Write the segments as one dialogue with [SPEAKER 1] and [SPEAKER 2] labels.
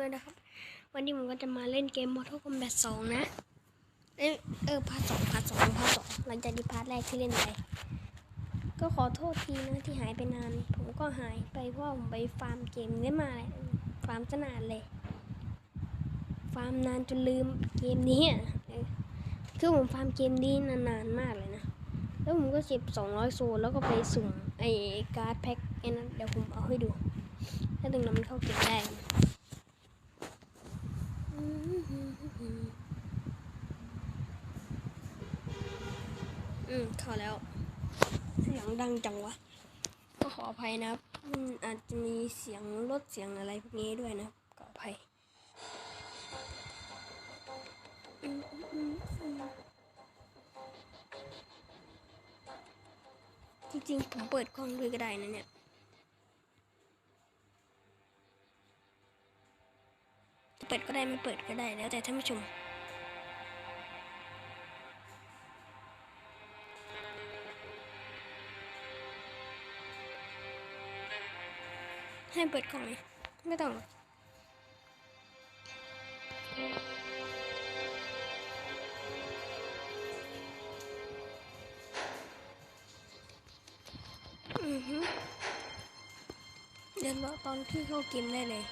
[SPEAKER 1] ด้วยนะครับ วันนี้ผมก็จะมาเล่นเกม Mortal Kombat 2 นะ เอยเออพาร์ทสองพาร์ทสองพาร์ทสองหลังจากที่พาร์ทแรกที่เล่นไป ก็ขอโทษทีนะที่หายไปนาน ผมก็หายไปเพราะผมไปฟาร์มเกมเล่นมาเลยฟาร์มซะนานเลย ฟาร์มนานจนลืมเกมนี้คือผมฟาร์มเกมนี้นานๆมากเลยนะ แล้วผมก็เก็บ200 โซนแล้วก็ไปสุ่มไอ้การ์ดแพ็คไอ้นั้นเดี๋ยวผมเอาให้ดู ถ้าถึงนั้นมันเข้าเกมได้นะ อืมเข้าแล้ว เสียงดังจังวะ ก็ขออภัยนะครับอืมอาจจะมีเสียงรถเสียงอะไรพวกนี้ด้วยนะขออภัยจริงๆผมเปิดกล้องด้วยก็ได้นะเนี่ย ได้ไม่เปิดก็ได้แล้วแต่ท่านผู้ชม ให้เปิดกล้องไหมไม่ต้องเดี๋ยวรอตอนที่เข้าเกมได้เลย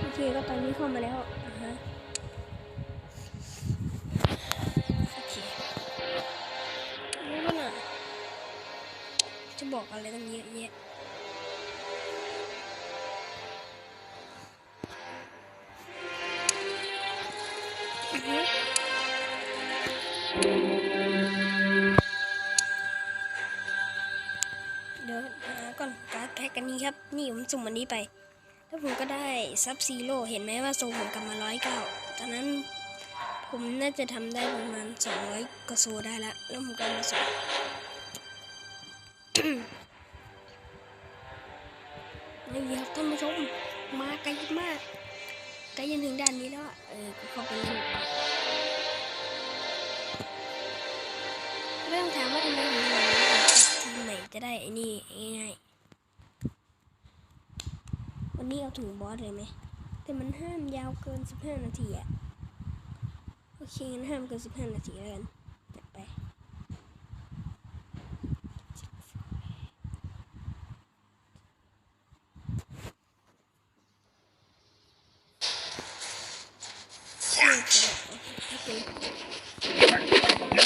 [SPEAKER 1] โอเคก็ตอนนี้เข้ามาแล้วอ่าฮะโอเครู้แล้วนะจะบอกอะไรตั้งเยอะแยะเดี๋ยวหาก่อนการแพ็กอันนี้ครับ นี่ผมสุ่มอันนี้ไป แล้วผมก็ได้ซับซีโร่เห็นไหมว่าโซผมกลับมาร้อยเก้าตอนนั้นผมน่าจะทำได้ประมาณสองร้อยกว่าโซได้ล้วแล้วผมก็มาส่งนี่ครับท่านผู้ชมมาไกลมากไกลจนถึงด้านนี้แล้วเออก็เข้าไปเล่นเรื่องถามว่าทำไมผมถึงทีมไหนจะได้ไอ้นี่ง่ายๆ วันนี้เอาถึงบอสเลยไหม แต่มันห้ามยาวเกิน 15 นาทีอะโอเคงั้นห้ามเกิน 15 นาทีแล้วกันจัดไป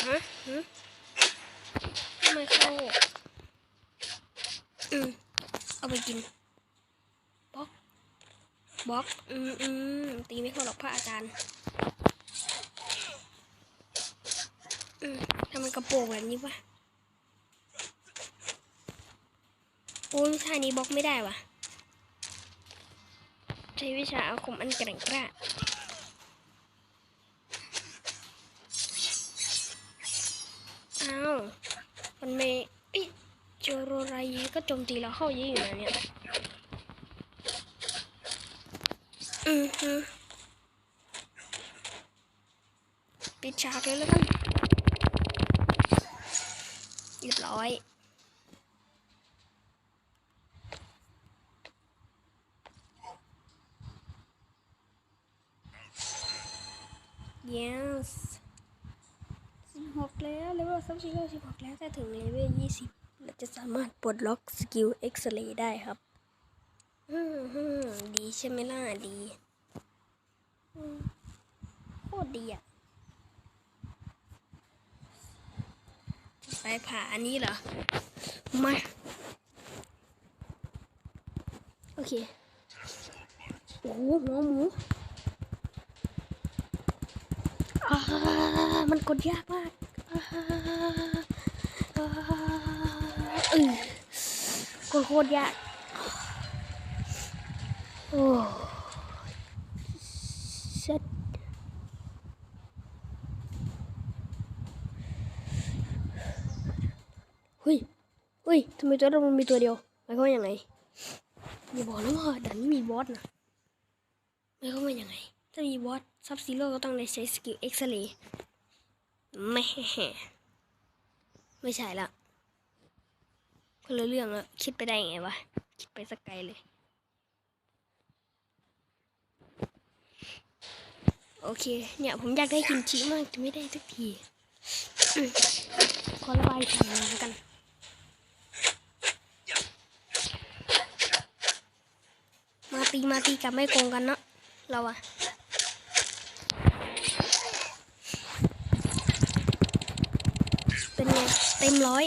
[SPEAKER 1] ฮะฮะทำไมเข้า อืม เอาไปกิน บล็อก บล็ อก อืมอืมตีไม่เข้าหรอกพระอาจารย์อืมทำไมกระโปรงแบบนี้วะโอ้ท่านี้บล็อกไม่ได้วะใช้วิชาอาคมอันแกร่งกล้าอ้าว มันไม่เอ้ยเจโรไรก็โจมตีเราเข้าเยอะอยู่นะเนี่ย อือฮึปิดฉากเลยแล้วกันเรียบร้อย yes สิบหกแล้วเลเวลซับซีโร่สิบหกแล้วถ้าถึงเลเวลยี่สิบเราจะสามารถปลดล็อกสกิลเอ็กซเรย์ได้ครับ ดีใช่ไหมล่ะดีโคตรดีอะ ไปผ่าอันนี้เหรอ มา โอเค โอ้โหหัวหมูอ่ามันกดยากมากอ่าเออกดโคตรยาก โอ้เซ็ตเฮ้ยเฮ้ยทำไมตัวเรามันมีตัวเดียวหมายความว่ายังไงอย่าบอกนะว่าดันไม่มีบอสนะหมายความว่ายังไง ถ้ามีบอสซับซีโร่ก็ต้องได้ใช้สกิลเอ็กซ์เรย์ไม่ไม่ใช่ละคนละเรื่องละคิดไปได้ไงวะ คิดไปสักไกลเลย โอเค เนี่ยผมอยากได้กิมจิมากแต่ไม่ได้สักทีขอระบายสีหน่อยแล้วกันมาตีมาตีกับไม่โกงกันเนาะเราอะเป็นไงเต็มร้อย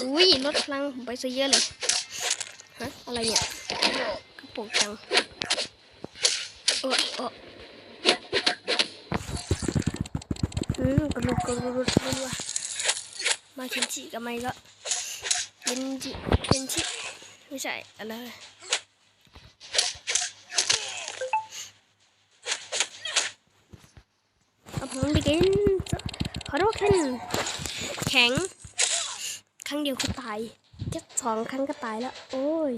[SPEAKER 1] อุ้ยลดพลังผมไปซะเยอะเลยฮะอะไรเนี่ยกระปุกจัง ออเอออืมกระดูกกระดูกกระดูกมาเคนจิกับไม่ก็เคนจิเคนจิไม่ใช่อะไรเอาผมไปกินขอโทษแค่แข็ง ครั้งเดียวก็ตายแค่สองครั้งก็ตายแล้ว โอ้ย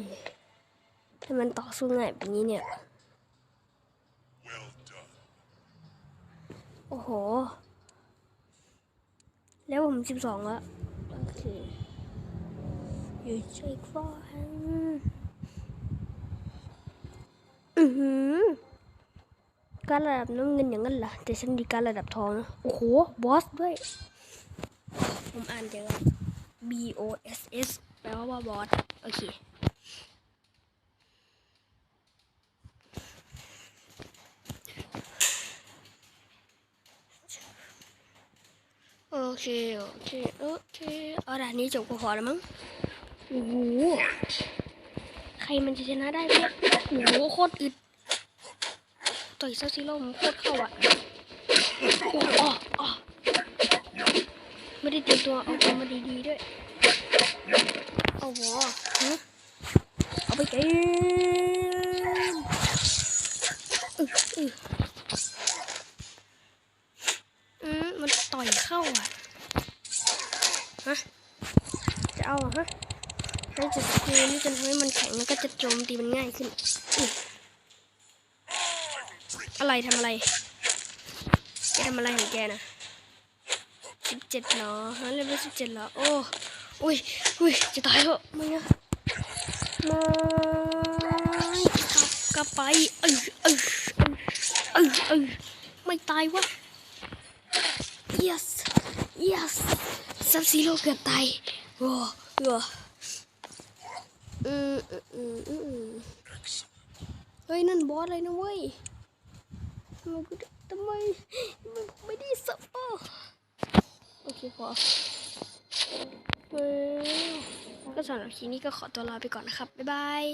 [SPEAKER 1] ทำไมมันต่อสู้ง่ายแบบนี้เนี่ย โอ้โห แล้วผมสิบสองล้วโอเคอยู่ช่วยฟ้อนอือหือ การระดับน้ำเงินอย่างนั้นเหรอแต่ฉันดีการระดับทองนะโอ้โห บอสด้วย ผมอ่านเจอ B O S S แปลว่าบอส โอเค โอเค โอเค โอเคเอาด่านนี้จบก็พอแล้วมั้งโอ้โหใครมันจะชนะได้เนี่ยโอ้โหโคตรอึดต่อยซาซิโร่มันโคตรเข้าอะโอ้โหอ๋ออ๋อไม่ได้เตรียมตัวเอาตัวมาดีๆด้วยเอาหัวฮะเอาไปเกมอึอึอืมมันต่อยเข้าอะ ฮะ จะเอาเหรอ ฮะให้จะสกิลนี่จนทำให้มันแข็งแล้วก็จะโจมตีมันง่ายขึ้นอะไรทำอะไรแกทำอะไรของแกนะสิบเจ็ดเหรอฮะเรียกว่าสิบเจ็ดเหรอโอ้อุ้ยอุ้ยจะตายเหรอไม่นะไม่กลับกลับไปเออเออเออเออไม่ตายวะ yes yes ซับซีโร่เกือบตายโอ้ โหอืมอืมอืมอืมเฮ้ยนั่นบอสเลยนะเว้ยทำไมทำไมทำไมผมไม่ได้สับอ้อโอเคพอก็สำหรับคลิปนี้ก็ขอตัวลาไปก่อนนะครับ บ๊ายบาย